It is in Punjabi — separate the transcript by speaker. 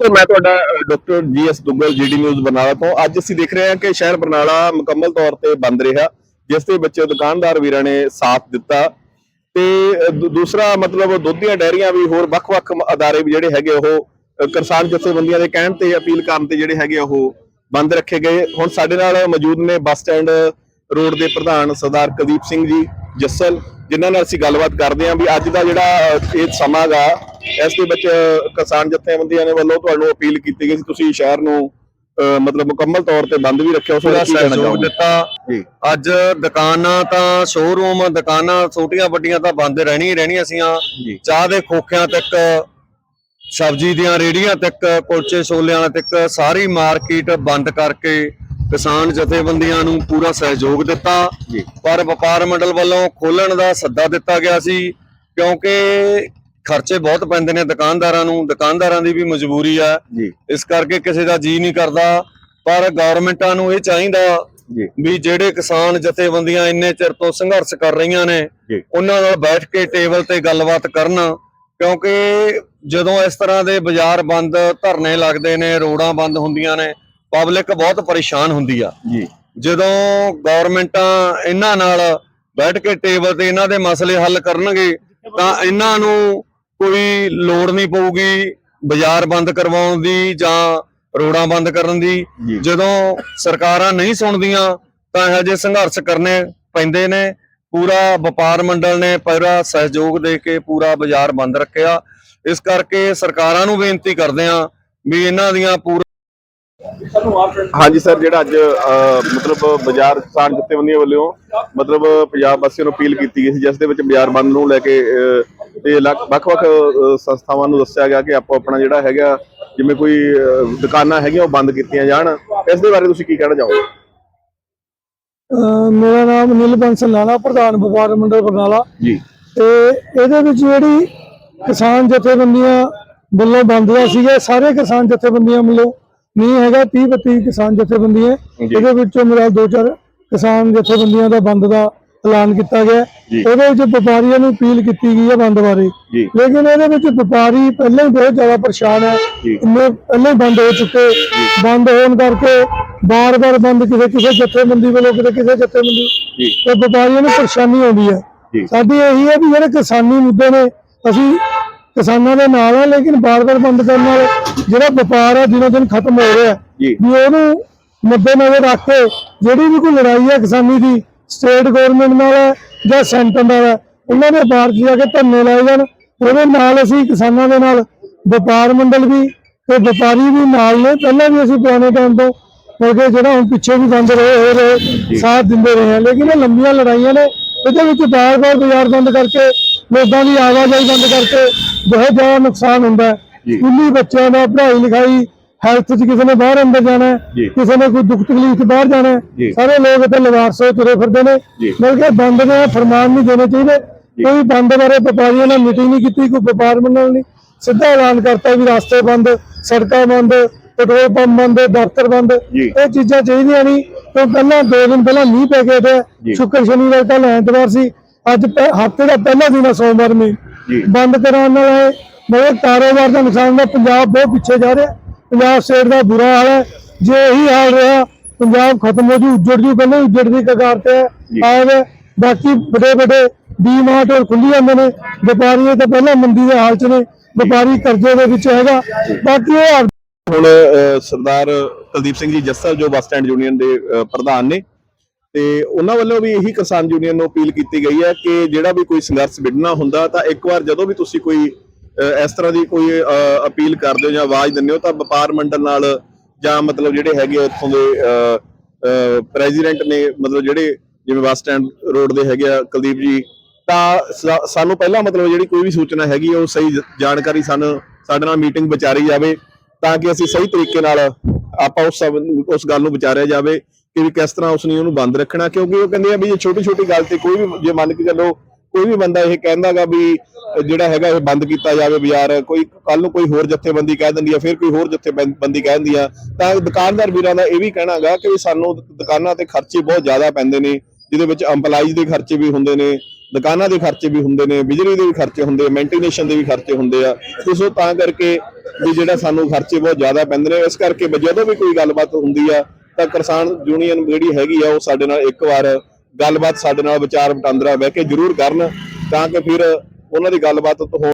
Speaker 1: ਨਮਸਕਾਰ ਮੈਂ ਤੁਹਾਡਾ doctor G S Duggal GD news Barnala ਤੋਂ। ਅੱਜ ਅਸੀਂ ਦੇਖ ਰਹੇ ਹਾਂ ਕਿ ਸ਼ਹਿਰ ਬਰਨਾਲਾ ਮੁਕੰਮਲ ਤੌਰ ਤੇ ਬੰਦ ਰਿਹਾ, ਜਿਸ ਦੇ ਵਿੱਚ ਦੁਕਾਨਦਾਰ ਵੀਰਾਂ ਨੇ ਸਾਥ ਦਿੱਤਾ। ਤੇ ਦੂ- ਦੂਸਰਾ ਮਤਲਬ ਦੁੱਧ ਦੀਆਂ ਡੈਰੀਆਂ ਵੀ ਹੋਰ ਵੱਖ-ਵੱਖ ਅਦਾਰੇ ਵੀ ਜਿਹੜੇ ਹੈਗੇ ਉਹ ਕਿਸਾਨ ਜਥੇਬੰਦੀਆਂ ਦੇ ਕਹਿਣ ਤੇ ਅਪੀਲ ਕਰਨ ਤੇ ਜਿਹੜੇ ਹੈਗੇ ਉਹ ਬੰਦ ਰੱਖੇ ਗਏ। ਹੁਣ ਸਾਡੇ ਨਾਲ ਮੌਜੂਦ ਨੇ ਬੱਸ ਸਟੈਂਡ ਰੋਡ ਦੇ ਪ੍ਰਧਾਨ ਸਰਦਾਰ ਕੁਲਦੀਪ ਸਿੰਘ ਜੀ ਜੱਸਲ, ਜਿਨ੍ਹਾਂ ਨਾਲ ਅਸੀਂ ਗੱਲਬਾਤ ਕਰਦੇ ਹਾਂ ਵੀ ਅੱਜ ਦਾ ਜਿਹੜਾ ਇਹ ਸਮਾਂ ਗਾ ਇਸ ਦੇ ਵਿੱਚ ਕਿਸਾਨ ਜਥੇਬੰਦੀਆਂ ਨੇ ਵੱਲੋਂ ਤੁਹਾਨੂੰ ਅਪੀਲ ਕੀਤੀ ਗਈ ਸੀ ਤੁਸੀਂ ਸ਼ਹਿਰ ਨੂੰ ਮਤਲਬ ਮੁਕੰਮਲ ਤੌਰ ਤੇ ਬੰਦ ਵੀ ਰੱਖਿਆ ਉਸ ਕਹਿਣਾ
Speaker 2: ਸਹਿਯੋਗ ਦਿੱਤਾ। ਅੱਜ ਦੁਕਾਨਾਂ ਤਾਂ ਸ਼ੋਰੂਮ ਦੁਕਾਨਾਂ ਛੋਟੀਆਂ ਵੱਡੀਆਂ ਤਾਂ ਬੰਦ ਰਹਿਣੀਆਂ ਰਹਿਣੀਆਂ ਸੀਆਂ। ਚਾਹ ਦੇ ਖੋਖਿਆਂ ਤੱਕ ਸਬਜ਼ੀ ਦੀਆਂ ਰੇੜੀਆਂ ਤੱਕ ਕੁਲਚੇ ਛੋਲਿਆਂ ਤੱਕ ਸਾਰੀ ਮਾਰਕੀਟ ਬੰਦ ਕਰਕੇ ਕਿਸਾਨ ਜਥੇਬੰਦੀਆਂ ਨੂੰ ਪੂਰਾ ਸਹਿਯੋਗ ਦਿੱਤਾ। ਪਰ ਵਪਾਰ ਮੰਡਲ ਵੱਲੋਂ ਖੋਲਣ ਦਾ ਸੱਦਾ ਦਿੱਤਾ ਗਿਆ ਸੀ ਕਿਉਂਕਿ ਖਰਚੇ ਬਹੁਤ ਪੈਂਦੇ ਨੇ ਦੁਕਾਨਦਾਰਾਂ ਨੂੰ ਦੁਕਾਨਦਾਰਾਂ ਦੀ ਵੀ ਮਜਬੂਰੀ ਆ। ਇਸ ਕਰਕੇ ਕਿਸੇ ਦਾ ਜੀ ਨਹੀਂ ਕਰਦਾ ਪਰ ਗਵਰਨਮੈਂਟਾਂ ਨੂੰ ਇਹ ਚਾਹੀਦਾ ਵੀ ਜਿਹੜੇ ਕਿਸਾਨ ਜਥੇਬੰਦੀਆਂ ਇੰਨੇ ਚਿਰ ਤੋਂ ਸੰਘਰਸ਼ ਕਰ ਰਹੀਆਂ ਨੇ ਉਹਨਾਂ ਨਾਲ ਬੈਠ ਕੇ ਟੇਬਲ ਤੇ ਗੱਲਬਾਤ ਕਰਨ ਕਿਉਂਕਿ ਜਦੋਂ ਇਸ ਤਰ੍ਹਾਂ ਦੇ ਬਾਜ਼ਾਰ ਬੰਦ ਧਰਨੇ ਲੱਗਦੇ ਨੇ ਰੋਡਾਂ ਬੰਦ ਹੁੰਦੀਆਂ ਨੇ ਪਬਲਿਕ ਬਹੁਤ ਪਰੇਸ਼ਾਨ ਹੁੰਦੀ ਆ।
Speaker 1: ਜੀ।
Speaker 2: ਜਦੋਂ ਗਵਰਨਮੈਂਟਾਂ ਇਹਨਾਂ ਨਾਲ ਬੈਠ ਕੇ ਟੇਬਲ ਤੇ ਇਹਨਾਂ ਦੇ ਮਸਲੇ ਹੱਲ ਕਰਨਗੇ ਤਾਂ ਇਹਨਾਂ ਨੂੰ ਕੋਈ ਲੋੜ ਨਹੀਂ ਪਊਗੀ ਬਾਜ਼ਾਰ ਬੰਦ ਕਰਵਾਉਣ ਦੀ ਜਾਂ ਰੋਡਾਂ ਬੰਦ ਕਰਨ ਦੀ।
Speaker 1: ਜੀ।
Speaker 2: ਜਦੋਂ ਸਰਕਾਰਾਂ ਨਹੀਂ ਸੁਣਦੀਆਂ ਤਾਂ ਇਹੋ ਜਿਹੇ ਸੰਘਰਸ਼ ਕਰਨੇ ਪੈਂਦੇ ਨੇ। ਪੂਰਾ ਵਪਾਰ ਮੰਡਲ ਨੇ ਪੂਰਾ ਸਹਿਯੋਗ ਦੇ ਕੇ ਪੂਰਾ ਬਾਜ਼ਾਰ ਬੰਦ ਰੱਖਿਆ। ਇਸ ਕਰਕੇ ਸਰਕਾਰਾਂ ਨੂੰ ਬੇਨਤੀ ਕਰਦੇ ਹਾਂ ਵੀ ਇਹਨਾਂ ਦੀਆਂ ਪੂਰਾ
Speaker 1: ਹਾਂਜੀ ਸਰ ਜਿਹੜਾ ਅੱਜ ਮਤਲਬ ਬਾਜ਼ਾਰ ਕਿਸਾਨ ਜਥੇਬੰਦੀਆਂ ਵੱਲੋਂ ਮਤਲਬ ਪੰਜਾਬ ਵਾਸੀਆਂ ਨੂੰ ਅਪੀਲ ਕੀਤੀ ਗਈ ਸੀ ਜਿਸ ਦੇ ਵਿੱਚ ਬਾਜ਼ਾਰ ਬੰਦ ਨੂੰ ਲੈ ਕੇ ਤੇ ਵੱਖ-ਵੱਖ ਸੰਸਥਾਵਾਂ ਨੂੰ ਦੱਸਿਆ ਗਿਆ ਕਿ ਆਪੋ ਆਪਣਾ ਜਿਹੜਾ ਹੈਗਾ ਜਿਵੇਂ ਕੋਈ ਦੁਕਾਨਾਂ ਹੈਗੀਆਂ ਉਹ ਬੰਦ ਕੀਤੀਆਂ ਜਾਣ। ਇਸ ਦੇ ਬਾਰੇ ਤੁਸੀਂ ਕੀ ਕਹਿਣਾ ਚਾਹੋਗੇ?
Speaker 3: ਮੇਰਾ ਨਾਮ ਨੀਲ ਬੰਸਲ ਲਾਲਾ ਪ੍ਰਧਾਨ ਵਪਾਰ ਮੰਡਲ ਬਰਨਾਲਾ।
Speaker 1: ਜੀ।
Speaker 3: ਤੇ ਇਹਦੇ ਵਿੱਚ ਜਿਹੜੀ ਕਿਸਾਨ ਜਥੇਬੰਦੀਆਂ ਵੱਲੋਂ ਬੰਦ ਹੋਇਆ ਸੀਗਾ ਸਾਰੇ ਕਿਸਾਨ ਜਥੇਬੰਦੀਆਂ ਵੱਲੋਂ ਨਹੀਂ ਹੈਗਾ 30 32 ਕਿਸਾਨ ਜਥੇਬੰਦੀਆਂ। ਇਹਦੇ ਵਿੱਚੋਂ ਮੇਰਾ ਦੋ ਚਾਰ ਕਿਸਾਨ ਜਥੇਬੰਦੀਆਂ ਦਾ ਬੰਦ ਦਾ ਐਲਾਨ ਕੀਤਾ ਗਿਆ। ਉਹਦੇ ਵਿੱਚ ਵਪਾਰੀਆਂ ਨੂੰ ਅਪੀਲ ਕੀਤੀ ਗਈ ਹੈ ਬੰਦ ਬਾਰੇ। ਲੇਕਿਨ ਇਹਦੇ ਵਿੱਚ ਵਪਾਰੀ ਪਹਿਲਾਂ ਹੀ ਬਹੁਤ ਜ਼ਿਆਦਾ ਪਰੇਸ਼ਾਨ ਹੈ। ਪਹਿਲਾਂ ਹੀ ਬੰਦ ਹੋ ਚੁੱਕੇ। ਬੰਦ ਹੋਣ ਕਰਕੇ ਬਾਰ-ਬਾਰ ਬੰਦ ਕਿਸੇ ਕਿਸੇ ਜਥੇਬੰਦੀ ਵੱਲੋਂ ਕਿਤੇ ਕਿਸੇ ਜਥੇਬੰਦੀ ਤੇ ਵਪਾਰੀਆਂ ਨੂੰ ਪਰੇਸ਼ਾਨੀ ਆਉਂਦੀ ਹੈ। ਸਾਡੀ ਇਹੀ ਹੈ ਵੀ ਜਿਹੜੇ ਕਿਸਾਨੀ ਮੁੱਦੇ ਨੇ ਅਸੀਂ ਕਿਸਾਨਾਂ ਦੇ ਨਾਲ ਆ ਲੇਕਿਨ ਬਾਰ-ਬਾਰ ਬੰਦ ਕਰਨ ਨਾਲ ਜਿਹੜਾ ਵਪਾਰ ਹੈ ਦਿਨੋ ਦਿਨ ਖਤਮ ਹੋ ਰਿਹਾ ਹੈ। ਵੀ ਉਹਨੂੰ ਮੱਦੇ ਨਜ਼ਰ ਰੱਖ ਕੇ ਜਿਹੜੀ ਵੀ ਕੋਈ ਲੜਾਈ ਹੈ ਕਿਸਾਨੀ ਦੀ ਸਟੇਟ ਗਵਰਨਮੈਂਟ ਨਾਲ ਹੈ ਜਾਂ ਸੈਂਟਰ ਨਾਲ ਹੈ ਉਹਨਾਂ ਦੇ ਬਾਹਰ ਜਾ ਕੇ ਧਰਨੇ ਲਾਏ ਜਾਣ ਉਹਦੇ ਨਾਲ ਅਸੀਂ ਕਿਸਾਨਾਂ ਦੇ ਨਾਲ ਵਪਾਰ ਮੰਡਲ ਵੀ ਤੇ ਵਪਾਰੀ ਵੀ ਨਾਲ ਨੇ ਪਹਿਲਾਂ ਵੀ ਅਸੀਂ ਪੁਰਾਣੇ ਟਾਈਮ ਤੋਂ ਕਿਉਂਕਿ ਜਿਹੜਾ ਹੁਣ ਪਿੱਛੇ ਵੀ ਬੰਦ ਰਹੇ ਹੋ ਰਹੇ ਸਾਥ ਦਿੰਦੇ ਰਹੇ ਆ ਲੇਕਿਨ ਇਹ ਲੰਬੀਆਂ ਲੜਾਈਆਂ ਨੇ ਇਹਦੇ ਵਿੱਚ ਬਾਰ-ਬਾਰ ਬਾਜ਼ਾਰ ਬੰਦ ਕਰਕੇ ਲੋਕਾਂ ਦੀ ਆਵਾਜਾਈ ਬੰਦ ਕਰਕੇ ਬਹੁਤ ਜ਼ਿਆਦਾ ਨੁਕਸਾਨ ਹੁੰਦਾ ਹੈ। ਸਕੂਲੀ ਬੱਚਿਆਂ ਦਾ ਪੜ੍ਹਾਈ ਲਿਖਾਈ ਹੈਲਥ 'ਚ ਕਿਸੇ ਨੇ ਬਾਹਰ ਅੰਦਰ ਜਾਣਾ ਹੈ। ਕਿਸੇ ਨੇ ਕੋਈ ਦੁੱਖ ਤਕਲੀਫ 'ਚ ਬਾਹਰ ਜਾਣਾ ਹੈ। ਸਾਰੇ ਲੋਕ ਇੱਥੇ ਲਵਾਰਸ ਤੁਰੇ ਫਿਰਦੇ ਨੇ। ਬਲਕਿ ਬੰਦ ਦੇ ਫਰਮਾਨ ਨਹੀਂ ਦੇਣੇ ਚਾਹੀਦੇ ਕੋਈ ਬੰਦ ਬਾਰੇ ਵਪਾਰੀਆਂ ਨਾਲ ਮੀਟਿੰਗ ਨਹੀਂ ਕੀਤੀ ਕੋਈ ਵਪਾਰ ਮੰਡਲ ਨਹੀਂ ਸਿੱਧਾ ਐਲਾਨ ਕਰਤਾ ਵੀ ਰਸਤੇ ਬੰਦ ਸੜਕਾਂ ਬੰਦ ਪੈਟਰੋਲ ਪੰਪ ਬੰਦ ਦਫ਼ਤਰ ਬੰਦ। ਇਹ ਚੀਜ਼ਾਂ ਚਾਹੀਦੀਆਂ ਨਹੀਂ ਤੋਂ ਪਹਿਲਾਂ ਦੋ ਦਿਨ ਪਹਿਲਾਂ ਮੀਂਹ ਪੈ ਗਿਆ। ਤੇ ਸ਼ੁੱਕਰ ਸ਼ਨੀਵਾਰ ਕੱਲ ਐਤਵਾਰ ਸੀ ਅੱਜ ਹਫ਼ਤੇ ਦਾ ਪਹਿਲਾ ਦਿਨ ਹੈ ਸੋਮਵਾਰ ਮੀਂਹ
Speaker 1: ਜੀ
Speaker 3: ਬੰਦ ਕਰਾਉਣ ਨਾਲ ਬਹੁਤ ਕਾਰੋਬਾਰ ਦਾ ਨੁਕਸਾਨ ਦਾ ਪੰਜਾਬ ਬਹੁਤ ਪਿੱਛੇ ਜਾ ਰਿਹਾ ਪੰਜਾਬ ਸਟੇਟ ਦਾ ਬੁਰਾ ਹਾਲ ਹੈ। ਜੇ ਇਹੀ ਹਾਲ ਰਿਹਾ ਪੰਜਾਬ ਖਤਮ ਹੋ ਜੂ ਉੱਜੜ ਜੂ ਕਹਿੰਦੇ ਉੱਜੜ ਦੀ ਕਗਾਰ ਤੇ ਆਏ ਬਾਕੀ ਵੱਡੇ ਵੱਡੇ ਡੀ ਮਾਰਟ ਹੋਰ ਖੁੱਲੀ ਜਾਂਦੇ ਨੇ। ਵਪਾਰੀ ਤਾਂ ਪਹਿਲਾਂ ਮੰਦੀ ਦੇ ਹਾਲ ਚ ਨੇ ਵਪਾਰੀ ਕਰਜ਼ੇ ਦੇ ਵਿੱਚ ਹੈਗਾ। ਬਾਕੀ ਇਹ
Speaker 1: ਹੁਣ ਸਰਦਾਰ ਕੁਲਦੀਪ ਸਿੰਘ ਜੀ ਜੱਸਲ ਜੋ ਬੱਸ ਸਟੈਂਡ ਯੂਨੀਅਨ ਦੇ ਪ੍ਰਧਾਨ ਨੇ ਤੇ ਉਹਨਾਂ ਵੱਲੋਂ ਵੀ ਇਹੀ ਕਿਸਾਨ ਯੂਨੀਅਨ ਨੂੰ ਅਪੀਲ ਕੀਤੀ ਗਈ ਹੈ ਕਿ ਜਿਹੜਾ ਵੀ ਕੋਈ ਸੰਘਰਸ਼ ਵਿੱਢਣਾ ਹੁੰਦਾ ਤਾਂ ਇੱਕ ਵਾਰ ਜਦੋਂ ਵੀ ਤੁਸੀਂ ਕੋਈ ਇਸ ਤਰ੍ਹਾਂ ਦੀ ਕੋਈ ਅਪੀਲ ਕਰਦੇ ਹੋ ਜਾਂ ਆਵਾਜ਼ ਦਿੰਦੇ ਹੋ ਤਾਂ ਵਪਾਰ ਮੰਡਲ ਨਾਲ ਜਾਂ ਮਤਲਬ ਜਿਹੜੇ ਹੈਗੇ ਆ ਉੱਥੋਂ ਦੇ ਪ੍ਰੈਜ਼ੀਡੈਂਟ ਨੇ ਮਤਲਬ ਜਿਹੜੇ ਜਿਵੇਂ ਬੱਸ ਸਟੈਂਡ ਰੋਡ ਦੇ ਹੈਗੇ ਆ ਕੁਲਦੀਪ ਜੀ, ਤਾਂ ਸਾਨੂੰ ਪਹਿਲਾਂ ਮਤਲਬ ਜਿਹੜੀ ਕੋਈ ਵੀ ਸੂਚਨਾ ਹੈਗੀ ਉਹ ਸਹੀ ਜਾਣਕਾਰੀ ਸਾਨੂੰ, ਸਾਡੇ ਨਾਲ ਮੀਟਿੰਗ ਵਿਚਾਰੀ ਜਾਵੇ ਤਾਂ ਕਿ ਅਸੀਂ ਸਹੀ ਤਰੀਕੇ ਨਾਲ ਆਪਾਂ ਉਸ ਉਸ ਗੱਲ ਨੂੰ ਵਿਚਾਰਿਆ ਜਾਵੇ ਕਿ ਵੀ ਕਿਸ ਤਰ੍ਹਾਂ ਉਸ ਨੂੰ ਉਹਨੂੰ ਬੰਦ ਰੱਖਣਾ, ਕਿਉਂਕਿ ਉਹ ਕਹਿੰਦੇ ਆ ਵੀ ਇਹ ਛੋਟੀ ਛੋਟੀ ਗੱਲ ਤੇ ਕੋਈ ਵੀ ਜੇ ਮੰਨ ਕੇ ਚੱਲੋ ਕੋਈ ਵੀ ਬੰਦਾ ਇਹ ਕਹਿੰਦਾਗਾ ਵੀ ਜਿਹੜਾ ਹੈਗਾ ਇਹ ਬੰਦ ਕੀਤਾ ਜਾਵੇ ਬਾਜ਼ਾਰ, ਕੋਈ ਕੱਲ ਨੂੰ ਕੋਈ ਹੋਰ ਜਥੇਬੰਦੀ ਕਹਿ ਦਿੰਦੀ ਆ, ਫਿਰ ਕੋਈ ਹੋਰ ਜਥੇਬੰਦੀ ਕਹਿ ਦਿੰਦੀ ਆ, ਤਾਂ ਦੁਕਾਨਦਾਰ ਵੀਰਾਂ ਦਾ ਇਹ ਵੀ ਕਹਿਣਾਗਾ ਕਿ ਸਾਨੂੰ ਦੁਕਾਨਾਂ ਤੇ ਖਰਚੇ ਬਹੁਤ ਜ਼ਿਆਦਾ ਪੈਂਦੇ ਨੇ, ਜਿਹਦੇ ਵਿੱਚ ਐਮਪਲਾਈਜ਼ ਦੇ ਖਰਚੇ ਵੀ ਹੁੰਦੇ ਨੇ, ਦੁਕਾਨਾਂ ਦੇ ਖਰਚੇ ਵੀ ਹੁੰਦੇ ਨੇ, ਬਿਜਲੀ ਦੇ ਵੀ ਖਰਚੇ ਹੁੰਦੇ ਆ ਮੈਂਟੇਨੇਸ਼ਨ ਦੇ ਵੀ ਖਰਚੇ ਹੁੰਦੇ ਆ ਸੋ ਤਾਂ ਕਰਕੇ ਵੀ ਜਿਹੜਾ ਸਾਨੂੰ ਖਰਚੇ ਬਹੁਤ ਜ਼ਿਆਦਾ ਪੈਂਦੇ ਨੇ, ਇਸ ਕਰਕੇ ਜਦੋਂ ਵੀ ਕੋਈ ਗੱਲਬਾਤ ਹੁੰਦੀ ਆ, ਤਾਂ ਕਿਸਾਨ ਯੂਨੀਅਨ ਜਿਹੜੀ ਹੈਗੀ ਆ, ਉਹ ਸਾਡੇ ਨਾਲ ਇੱਕ ਵਾਰ ਗੱਲਬਾਤ ਸਾਡੇ ਨਾਲ ਵਿਚਾਰ ਵਟਾਂਦਰਾ ਬਹਿ ਕੇ ਜ਼ਰੂਰ ਕਰਨ ਤਾਂ ਕਿ ਫਿਰ ਉਹਨਾਂ ਦੀ ਗੱਲਬਾਤ ਤੋਂ